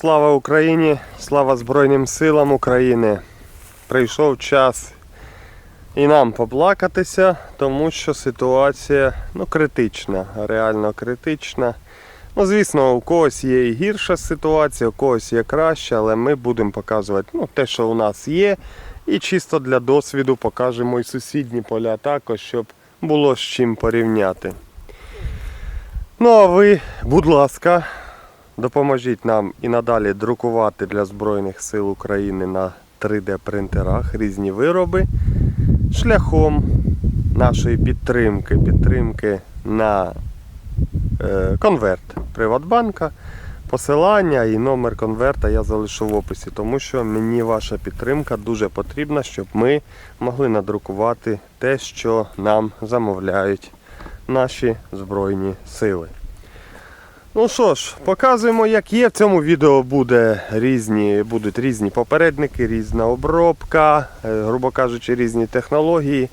Слава Україні! Слава Збройним силам України! Прийшов час і нам поплакатися, тому що ситуація ну, критична, реально критична. Ну, звісно, у когось є і гірша ситуація, у когось є краща, але ми будемо показувати ну, те, що у нас є. І чисто для досвіду покажемо і сусідні поля також, щоб було з чим порівняти. Ну а ви, будь ласка, допоможіть нам і надалі друкувати для Збройних сил України на 3D принтерах різні вироби шляхом нашої підтримки, підтримки на е, конверт Приватбанка. Посилання і номер конверта я залишу в описі, тому що мені ваша підтримка дуже потрібна, щоб ми могли надрукувати те, що нам замовляють наші Збройні сили. Ну що ж, показуємо, як є. В цьому відео буде різні, будуть різні попередники, різна обробка, е, грубо кажучи, різні технології.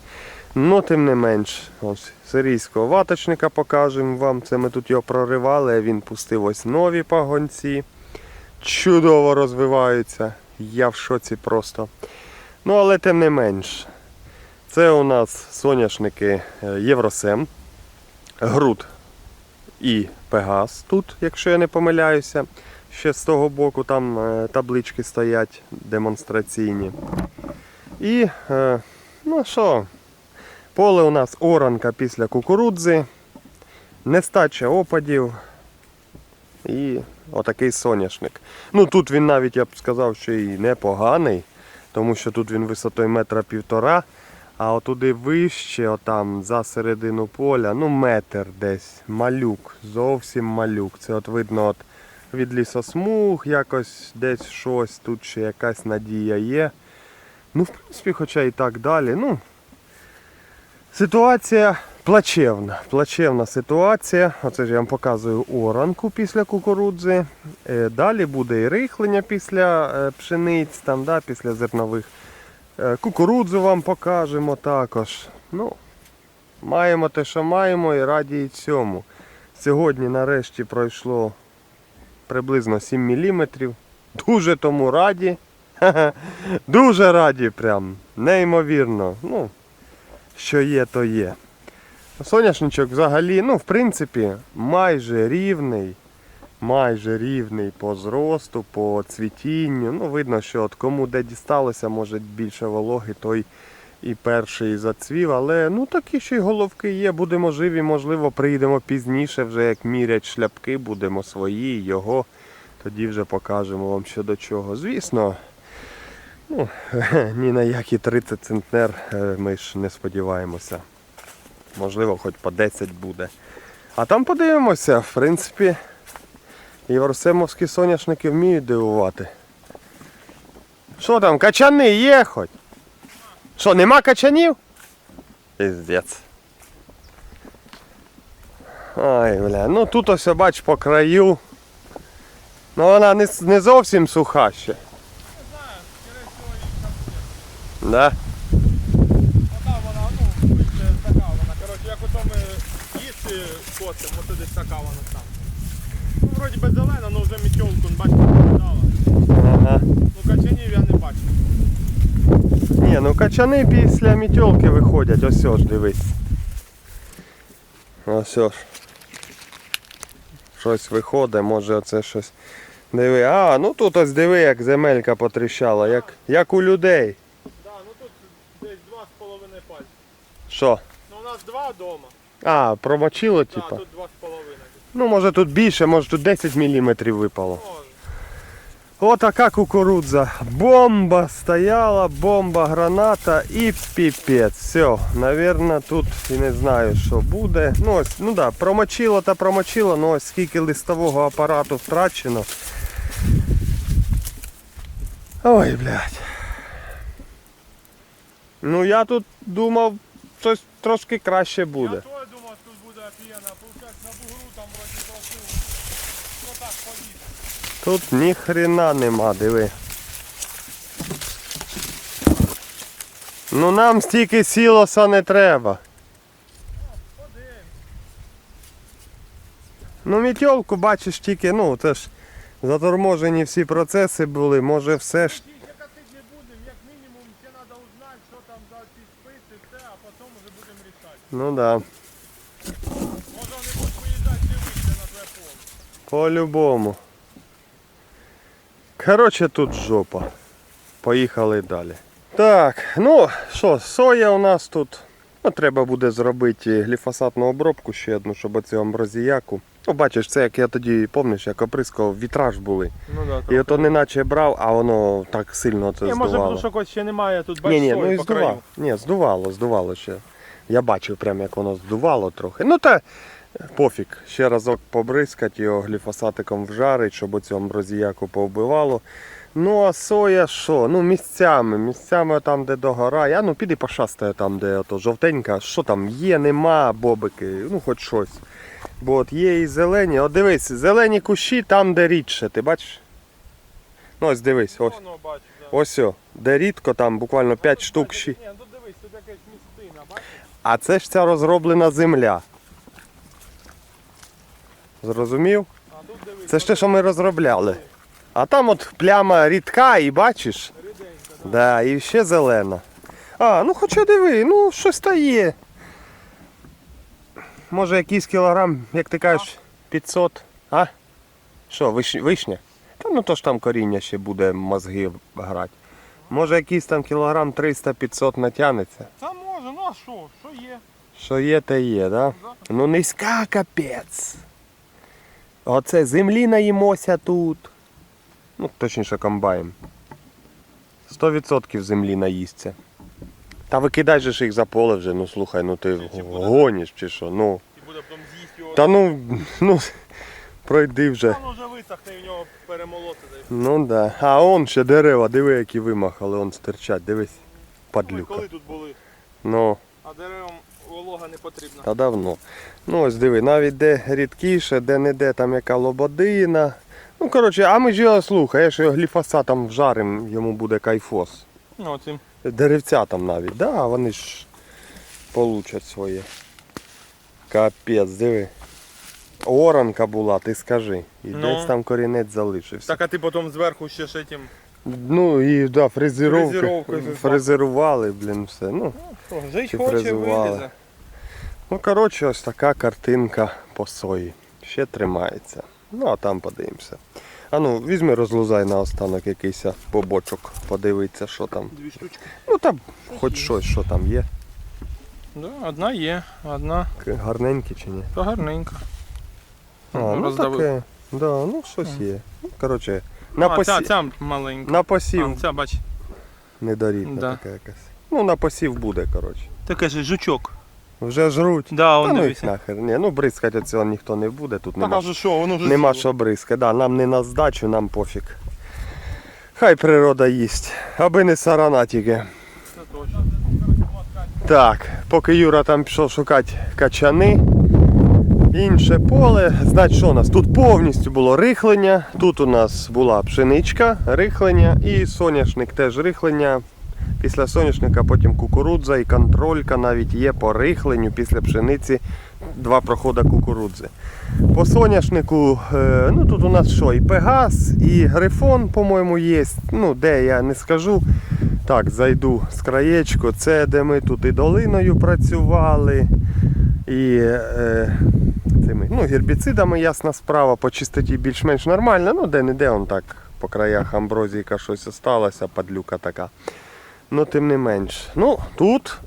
Ну, тим не менш, ось сирійського ваточника покажемо вам. Це ми тут його проривали, він пустив ось нові пагонці. Чудово розвиваються. Я в шоці просто. Ну, але тим не менш. Це у нас соняшники е, Євросем, Груд і Пегас тут, якщо я не помиляюся. Ще з того боку там е, таблички стоять демонстраційні. І, е, ну що, поле у нас оранка після кукурудзи, нестача опадів і отакий соняшник. Ну тут він навіть, я б сказав, що і непоганий, тому що тут він висотою метра півтора. А отуди вище, отам за середину поля, ну метр десь, малюк, зовсім малюк. Це от видно от від лісосмуг якось десь щось, тут ще якась надія є. Ну, в принципі, хоча і так далі. Ну, Ситуація плачевна. Плачевна ситуація. Оце ж я вам показую оранку після кукурудзи. Е, Далі буде і рихлення після е, пшениць, там, да, після зернових. Е, Кукурудзу вам покажемо також. Ну, маємо те, що маємо, і раді і цьому. Сьогодні нарешті пройшло приблизно 7 мм. Дуже тому раді. Дуже раді прям. Неймовірно. Ну, що є, то є. Соняшничок взагалі, ну, в принципі, майже рівний. Майже рівний по зросту, по цвітінню. Ну, видно, що от кому де дісталося, може більше вологи, той і перший зацвів. Але ну такі ще й головки є. Будемо живі, можливо, приїдемо пізніше, вже як мірять шляпки, будемо свої, його. Тоді вже покажемо вам що до чого. Звісно, ну, ні на які 30 центнер е, ми ж не сподіваємося. Можливо, хоч по 10 буде. А там подивимося, в принципі. Євросемовські соняшники вміють дивувати. Що там, качани є хоч? Що, нема качанів? Піздець. Ай, бля, ну тут ось бач по краю. Ну вона не, не зовсім суха ще. Да? Така вона, ну, така вона. Коротше, як ото ми їсти косимо, то десь така вона там. Вроді би зелена, але вже мітьолку, бачите, дала. Ага. Ну, качанів я не бачу. Ні, ну качани після мітьолки виходять, ось ж дивись. Ось ж. Щось виходить, може оце щось. Диви. А, ну тут ось диви, як земелька потріщала, як, як у людей. Да, ну тут десь два з половиною пальці. Що? Ну, у нас два вдома. А, промочило, Да, типа? тут два з половиною. Ну, може тут більше, може тут 10 мм випало. Отака кукурудза. Бомба стояла, бомба, граната і піпець. Все, навірно, тут і не знаю, що буде. Ну ось, ну да, промочило та промочило, ну ось скільки листового апарату втрачено. Ой, блядь. Ну я тут думав, щось трошки краще буде. Я то думав, тут буде п'яна. Получається, на бугру там вроді трохи. Ну так, повітря. Тут ні хрена нема, диви. Ну нам стільки сілоса не треба. Ну мітьолку бачиш тільки, ну це ж заторможені всі процеси були, може все ж. Ну да. Може вони будуть виїжджати не вийде на твоє поле. По-любому. Коротше, тут жопа. Поїхали далі. Так, ну що, соя у нас тут. Ну, треба буде зробити гліфосатну обробку ще одну, щоб оцю амброзіяку. Ну, бачиш, це як я тоді, пам'ятаєш, як оприскував, вітраж були. Ну да, І ото неначе брав, а воно так сильно це Ні, може, тому що когось ще немає тут Ні, бачиш ні, сої ну і по здувало. краю. Ні, здувало, здувало ще. Я бачив прям, як воно здувало трохи. Ну та пофіг. Ще разок побризкать його гліфосатиком вжарить, щоб оцю амброзіяку повбивало. Ну а соя що? Ну місцями, місцями там, де догорає. А ну піди пошастає там, де ото жовтенька. Що там є, нема, бобики, ну хоч щось. Бо от є і зелені. От дивись, зелені кущі там, де рідше, ти бачиш? Ну ось дивись, ось. Ось о, де рідко, там буквально 5 штук ще. Ні, тут дивись, тут якась місцина, бачиш? А це ж ця розроблена земля. Зрозумів? Це ж те, що ми розробляли. А там от пляма рідка і бачиш? да. І ще зелена. А, ну хоча диви, ну щось та є. Може якийсь кілограм, як ти кажеш, 500. А? Що, вишня? Та ну то ж там коріння ще буде мозги грати. Може якийсь там кілограм 300-500 натягнеться. Це може, ну а що? Що є? Що є, те є? Да. Ну низька капець. Оце землі наїмося тут. Ну, точніше комбайн. 100% землі наїсться. Та викидай же ж їх за поле вже, ну слухай, ну ти гониш чи що. Ну. І буде потім з'їсть його. Та ну, ну пройди вже. Воно вже висохне і в нього перемолоти. Ну да. А он ще дерева, диви, які вимахали, он стирчать, дивись. Падлюка. Коли тут були, Ну. а деревам волога не потрібна. Та давно. Ну ось диви, навіть де рідкіше, де не де там яка лободина. Ну коротше, а ми ж його ж його гліфосатом вжарим, йому буде кайфос. Ну, оцим. Деревця там навіть, да, вони ж получать своє. Капець, диви. Оранка була, ти скажи. І Ну. десь там корінець залишився. Так, а ти потім зверху ще ж этим. Ну і да, фрезеровки. Фрезерували, блін, все. Ну, жить Чи хоче, фрезували. вилізе. Ну, коротше, ось така картинка по сої. Ще тримається. Ну, а там подивимося. А ну, візьми, розлузай на останок якийсь бобочок, подивитися, що там. Дві штучки. Ну там хоч щось, що там є. Да, одна є, одна Гарненькі чи ні? то гарненька. А, ну Роздавив. таке. Да, ну щось є. Ну, коротше, на, а, посі... ця, ця маленька. на посів А, ця, бач, недорідна Да. така якась. Ну, на посів буде, коротше. таке ж жучок. Вже жруть. Да, Та он ну їх нахер. Ні, ну бризкати цього ніхто не буде, тут нема а що, воно вже Нема з'їло. що бризкати, да, нам не на здачу, нам пофіг. Хай природа їсть, аби не сарана тільки. Це точно. Так, поки Юра там пішов шукати качани. Інше поле, значить, що у нас? Тут повністю було рихлення. Тут у нас була пшеничка, рихлення і соняшник теж рихлення. Після соняшника потім кукурудза і контролька навіть є по рихленню після пшениці два проходи кукурудзи. По соняшнику, е, ну тут у нас що, і Пегас, і Грифон, по-моєму, є. Ну, де я не скажу. Так, зайду з краєчку. Це де ми тут і долиною працювали. І е, цими ну, гербіцидами, ясна справа, по чистоті більш-менш нормально. Ну, де-не-де он так по краях амброзійка щось осталося, падлюка така. Ну, тим не менш. Ну, тут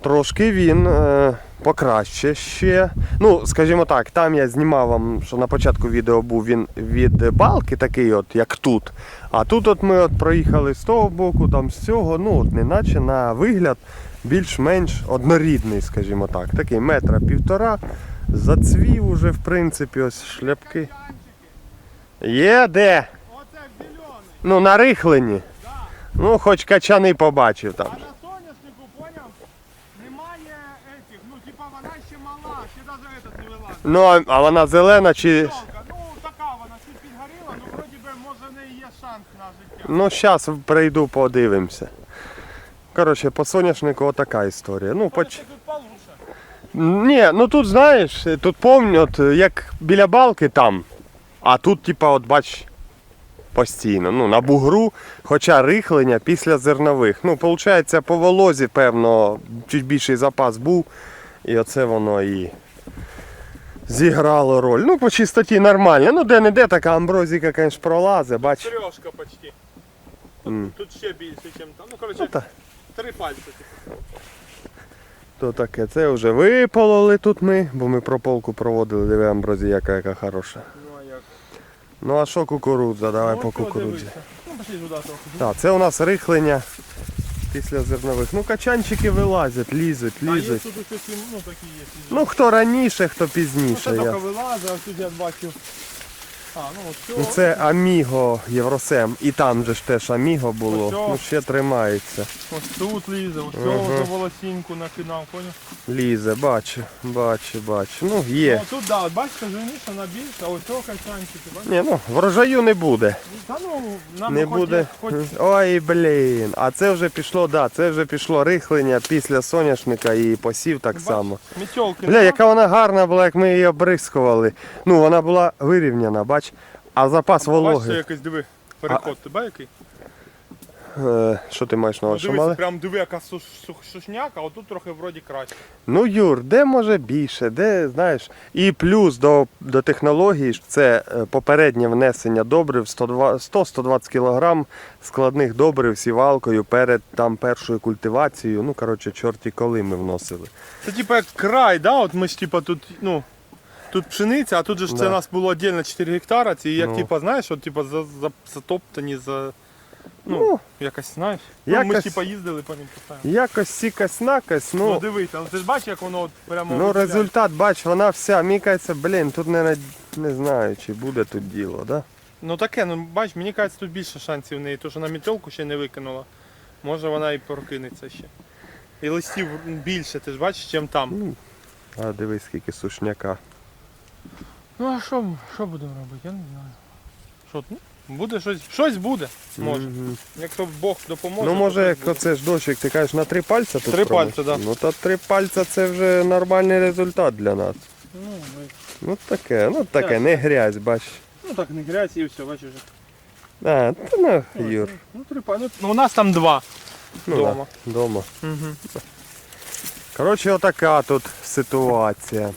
трошки він е, покраще ще. Ну, скажімо так, там я знімав вам, що на початку відео був він від балки такий, от, як тут. А тут от ми от проїхали з того боку, там з цього, ну от неначе на вигляд більш-менш однорідний, скажімо так. Такий метра півтора. Зацвів уже, в принципі, ось шляпки. Є де? Оце зелений, Ну, на рихлені. да. Ну, хоч качани побачив там. А на соняшнику, поняв, немає этих, ну типа вона ще мала, ще навіть этот не вилазить. Ну, а- вона зелена чи. Ну така вона чуть підгоріла, ну вроді би може в неї є шанс на життя. Ну, зараз прийду, подивимося. Коротше, по соняшнику отака історія. Ну, поч... Це тут получше. Ні, ну тут знаєш, тут помню, от, як біля балки там, а тут, типа, от бач, постійно. Ну, на бугру, хоча рихлення після зернових. Ну, виходить, по волозі, певно, чуть більший запас був. І оце воно і зіграло роль. Ну, по чистоті нормально. Ну, де-не-де така амброзіка, звісно, пролазить, бач. Трьошка почти. Тут, М. тут ще більше, ніж там. Ну, Ну, коротше, та, три пальці. то таке, це вже випололи тут ми, бо ми прополку проводили, диви амброзія, яка, яка хороша. Ну, а що кукурудза? Давай Ну, по кукурудзі. дивися. Ну, трохи. Так, це у нас рихлення після зернових. Ну, качанчики вилазять, лізуть, А є лізуть. тут ну, такі є. Ну, хто раніше, хто ну, пізніше. це Я... вилазить, а тут я бачив. А, ну, все. Ну, це Аміго Євросем. І там же ж теж Аміго було. Ось. Ну, ще тримається. Ось тут лізе, ось цього волосінку накидав, поняв? Лізе, бачу, бачу, бачу. Ну, є. Ну, тут, да, от бачите, жирніше, вона більша, а ось цього качанчики, бачите? Ні, ну, врожаю не буде. Та ну, нам Не хоч, буде. хоч Ой, блін. А це вже пішло, да, це вже пішло рихлення після соняшника і посів так само. Мітьолки. Бля, яка вона гарна була, як ми її обрискували. Ну, вона була вирівняна, бач. А запас Бачите, вологи. якось диви, переход, тебе який? Е, Що ти маєш на Ну, увазі? що дивись, мали? прям диви, яка суш, суш, сушняка, а отут трохи вроді краще. Ну, Юр, де може більше, де, знаєш. І плюс до, до технології ж це е, попереднє внесення добрив 100-120 кг складних добрив сівалкою перед там першою культивацією. Ну, коротше, чорті коли ми вносили. Це типа як край, да? От ми ж типа тут, ну. Тут пшениця, а тут же ж це Да. у нас було віддільно 4 гектара, ці як Ну. типа, знаєш, от типа за, за, затоптані за. Ну, Ну, якось, знаєш. Ну, ми якось- типа їздили по ним постійно. якось сікась накась, Ну, ну. дивись, але ти ж бачиш, як воно от прямо. Ну, результат, бач, вона вся мікається, блін, тут не, не знаю, чи буде тут діло, да? Ну таке, ну бач, мені кажеться, тут більше шансів в неї, тому що на мітьолку ще не викинула. Може вона і прокинеться ще. І листів більше, ти ж бачиш, чим там. Ну, А дивись, скільки сушняка. Ну а що, що будемо робити? Я не знаю. Що, ну, буде щось, щось буде, може. Мгм. Якщо Бог допоможе. Ну може, як буде. оце ж дощик, ти кажеш на три пальця тут Три промиш? пальця, да. Ну то три пальця це вже нормальний результат для нас. Ну, ми- Ну таке, ну таке, Так. не грязь, бач. ну так не грязь і все, бачиш. А, та ну, Ось, Юр, Ну, три па- ну, ну, у нас там два ну, вдома. Да, дома. Угу. Коротше, отака тут ситуація.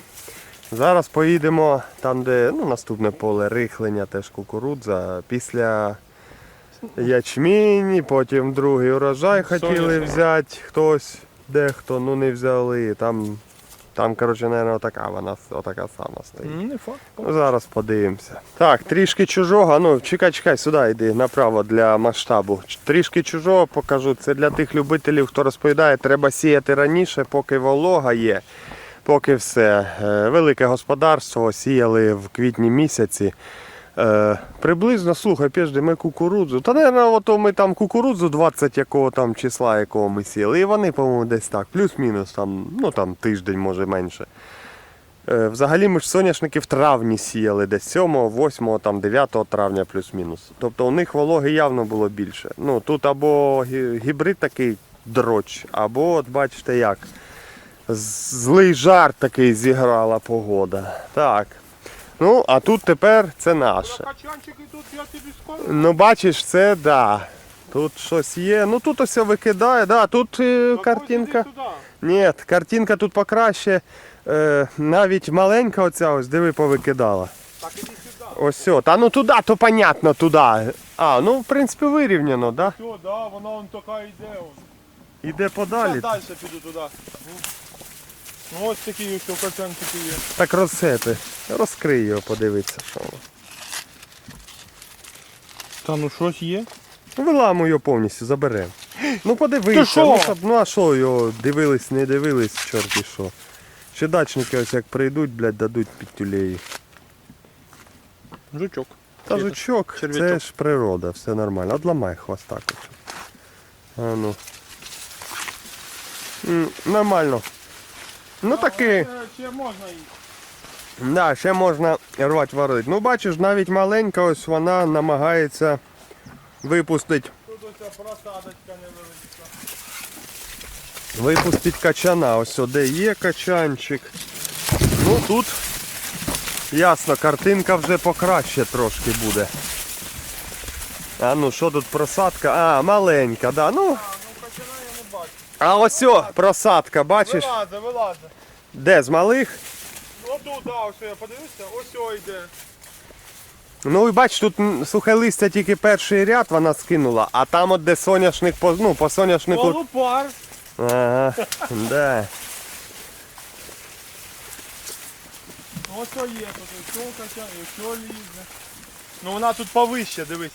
Зараз поїдемо там, де ну, наступне поле рихлення, теж кукурудза. Після ячмінь, потім другий урожай хотіли взяти хтось, дехто, ну не взяли. Там, там коротше, мабуть, отака вона отака сама стоїть. Не факт. Ну, зараз подивимося. Так, трішки чужого. Ну, чекай, чекай, сюди йди направо для масштабу. Трішки чужого покажу. Це для тих любителів, хто розповідає, треба сіяти раніше, поки волога є. Поки все. Е, Велике господарство сіяли в квітні місяці. Е, приблизно, слухай, піжди, ми кукурудзу. Та, наверное, ото ми там кукурудзу 20 якого там числа, якого ми сіяли. І вони, по-моєму, десь так, плюс-мінус, там, ну там тиждень, може менше. Е, Взагалі ми ж соняшники в травні сіяли, десь 7, 8, там 9 травня плюс-мінус. Тобто у них вологи явно було більше. Ну тут або гібрид такий дроч, або от бачите як. Злий жар такий зіграла погода. Так. Ну, а тут тепер це наше. Я. Ну, бачиш, це да. Тут щось є. Ну тут ось викидає, да, тут е, картинка. Ні, картинка тут покраще. Е, навіть маленька оця ось, диви, повикидала. Так іди сюди. Ось все. Та ну туди, то понятно, туди. А, ну в принципі вирівняно, да? Все, да, вона он така йде. Іде Я подалі. далі піду туди. Ну, ось такі ось качанчики є. Так розсепи. Розкрий його, подивитися, що воно. Та ну щось є. Ну, Виламуй його повністю, заберемо. Ну подивися, що? ну, щоб- ну а що його дивились, не дивились, чорті що. Ще дачники ось як прийдуть, блядь, дадуть під тюлеї. Жучок. Та Є жучок, це черв'ячок. ж природа, все нормально. Отламай хвоста. А ну. М, Нормально. Ну таки, Ще можна її. да, ще можна рвати варити. Ну бачиш, навіть маленька ось вона намагається випустити Тут ось просадочка невеличка. Випустить качана. Ось о, де є качанчик. Ну тут ясно, картинка вже покраще трошки буде. А ну що тут просадка? А, маленька, да. Ну, А, ну качана я не бачу. А ось о, просадка, бачиш? Вилазе, вилазе. Де з малих? Ну тут, да, ось я подивився, ось о йде. Ну і бач, тут сухе листя тільки перший ряд вона скинула, а там от де соняшник по, ну, по соняшнику. Полупар. Ага, да. Ось о є, тут о качає, ось о лізе. Ну вона тут повище, дивись.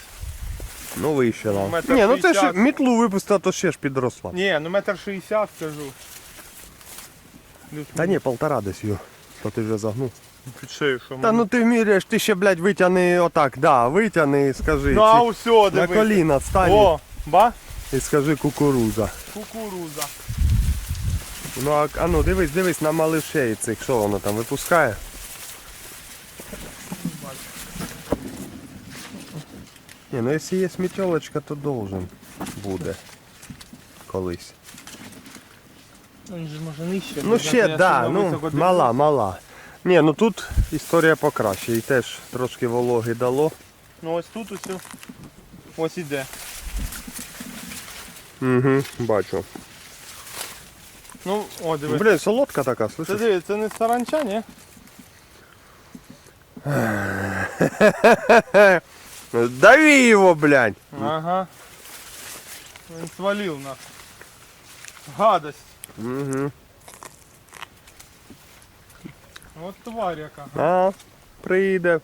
Ну вище нам. Метр Ні, ну це ж п'ятдесят. мітлу випустила, то ще ж підросла. Ні, ну метр шістдесят скажу. Та ні, полтора десь його. То ти вже загнув. Під шею, що Та ну ти вміряєш, ти ще, блядь, витягни отак, да, витягни і скажи. Ну а чи- ось на дивись. коліна стань О, ба? і скажи кукуруза. Кукуруза. Ну а, а ну дивись, дивись на малишей цих, що воно там випускає. Ні, ну якщо є смітьолочка, то должен буде колись. Він же може нижче. Ну ще, да, ну мала, мала. Ні, ну тут історія покраще. І теж трошки вологи дало. Ну ось тут ось. Ось іде. Угу, бачу. Ну, о, диви. Блін, солодка така, Це слышиш? диви, це не саранча, ні? Дави його, блядь! Ага. Він свалив нас. Гадость. Угу. От тварь яка. А, прийде,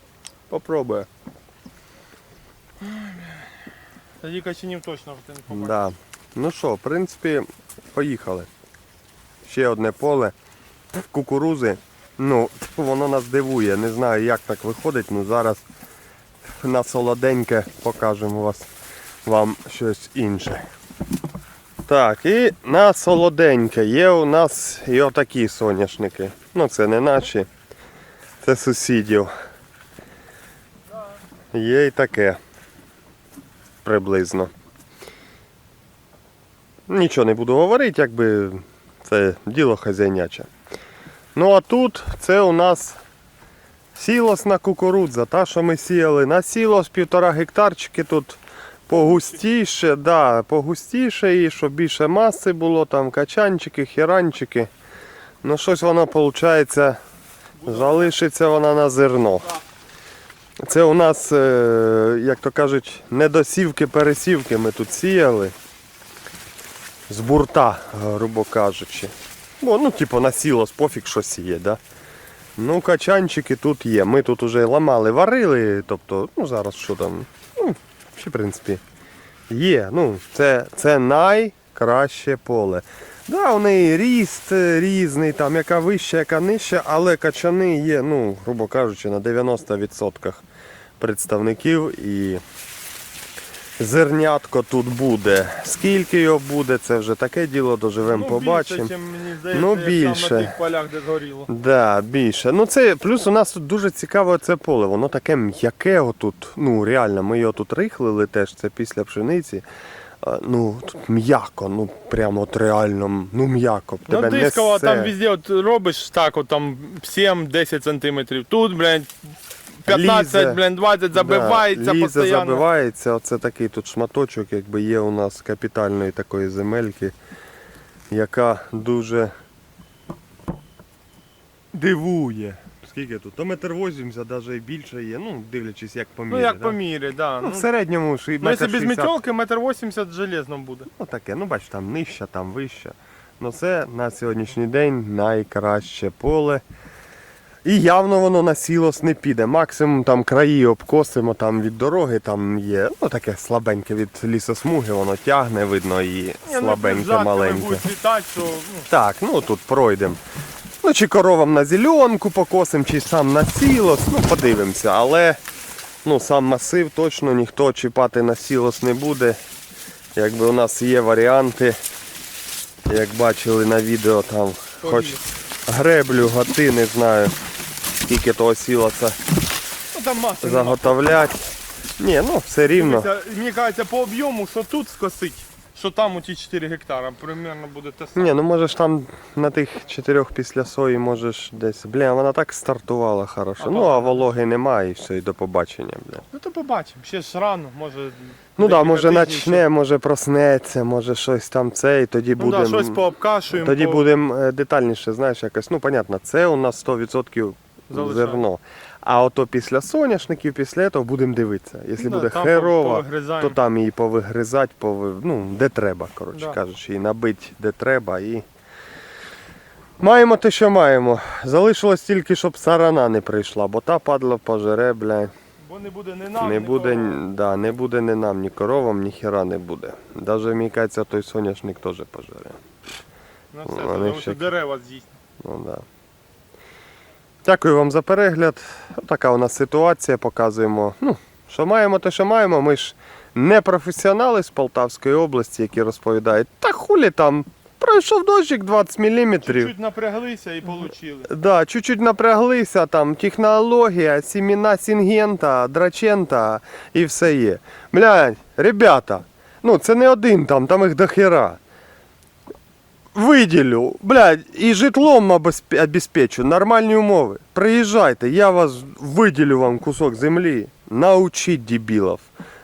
попробує. Тоді качанів точно ти не побачиш. Да. Ну що, в принципі, поїхали. Ще одне поле. Кукурузи. Ну, воно нас дивує. Не знаю, як так виходить, ну зараз на солоденьке покажемо вас, вам щось інше. Так, і на солоденьке є у нас і отакі соняшники. Ну це не наші, це сусідів. Є і таке. Приблизно. Нічого не буду говорити, якби це діло хазяйняче. Ну а тут це у нас сілосна кукурудза, та, що ми сіяли. На сілос півтора гектарчики тут погустіше, да, погустіше і щоб більше маси було, там качанчики, хіранчики. Ну щось воно виходить, залишиться вона на зерно. Це у нас, е, як то кажуть, недосівки-пересівки ми тут сіяли. З бурта, грубо кажучи. Бо, ну, типу, на сілос пофіг, що сіє, да? Ну, качанчики тут є. Ми тут уже ламали, варили, тобто, ну зараз що там. Ну, ще, в принципі, є. Ну, це, це найкраще поле. Да, у неї ріст е, різний, там яка вища, яка нижча, але качани є, ну, грубо кажучи, на 90% представників і зернятко тут буде. Скільки його буде, це вже таке діло, доживемо, побачимо. Більше, чим, мені здається, Ну, більше. на тих полях, де згоріло. Да, більше. Ну це плюс у нас тут дуже цікаве це поле. Воно таке м'яке отут. Ну реально, ми його тут рихлили теж, це після пшениці. Ну, тут м'яко, ну прямо от реально, ну м'яко. Ну, несе. там везде от робиш так, от там 7-10 сантиметрів. Тут, блядь, 15, Лізе. блядь, 20 забивається да, лізе, постійно. забивається. Оце такий тут шматочок, якби є у нас капітальної такої земельки, яка дуже дивує. Скільки тут? То метр вісімдесят, навіть і більше є. Ну, дивлячись, як по мірі. Ну як да? по мірі, да. Ну, Ну, в середньому ж і ну, якщо без 60. метелки, метр 80 железно буде. Ну таке, ну бач, там нижче, там вище. Ну це на сьогоднішній день найкраще поле. І явно воно на сілос не піде. Максимум там краї обкосимо там від дороги, там є ну таке слабеньке від лісосмуги, воно тягне, видно, і ну, слабеньке, маленьке. ну, Так, ну тут пройдемо. Ну, чи коровам на зеленку покосим, чи сам на сілос, ну подивимося. Але ну, сам масив точно ніхто чіпати на сілос не буде. Якби у нас є варіанти, як бачили на відео, там хоч греблю, готи, не знаю, скільки того сілоса ну там маси нема. заготовлять. Ні, ну все рівно. Дивися, Мені кажеться, по об'єму, що тут скосить, що там у ті 4 гектара, примерно буде те саме. Ні, ну можеш там на тих чотирьох після сої можеш десь. Бля, вона так стартувала хорошо. Ну а вологи немає і все, і до побачення, бля. Ну то побачимо, ще ж рано, може. Ну так, да, декілька може тижнів, начне, може проснеться, може щось там це, і тоді що- Ну будемо. да, щось пообкашуємо. Тоді по- будемо е, детальніше, знаєш, якось. Ну, понятно, це у нас 100% Залишаємо. зерно. А ото після соняшників, після того будемо дивитися. Якщо Да, буде там херово, повигризаємо. то там її повигризати, пови... ну, де треба, коротше Да. кажучи, і набити де треба. І... Маємо те, що маємо. Залишилось тільки, щоб сарана не прийшла, бо та падла пожере, бля. Бо не буде не нам, Не ні буде, да, не буде ні нам, ні коровам, ні хіра не буде. Навіть, мені кажеться, той соняшник теж пожере. На все, Вони тому що дерева з'їсть. Ну, да. Дякую вам за перегляд. Така у нас ситуація. Показуємо. Ну, що маємо, те, що маємо. Ми ж не професіонали з Полтавської області, які розповідають, та хулі там, пройшов дощик 20 мм. Чуть-чуть напряглися і получили. Да, чуть-чуть напряглися, там технологія, сімена сінгента, драчента і все є. Блядь, ребята, ну це не один там, там їх дохера. Виділю, блядь, і житлом обеспечу, нормальні умови. Приїжджайте, я вас виділю вам кусок землі. Научіть дебілов.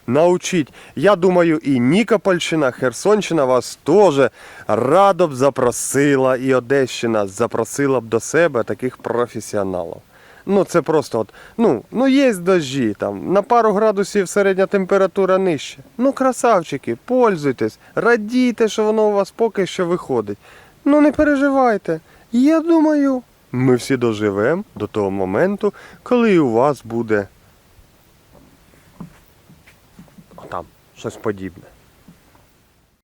Научіть. Я думаю, і Нікопольщина, Херсонщина вас теж радо б запросила, і Одещина запросила б до себе таких професіоналів. Ну це просто от, ну, ну є дощі там, на пару градусів середня температура нижча. Ну, красавчики, пользуйтесь, радійте, що воно у вас поки що виходить. Ну не переживайте. Я думаю, ми всі доживемо до того моменту, коли у вас буде. Там, щось подібне.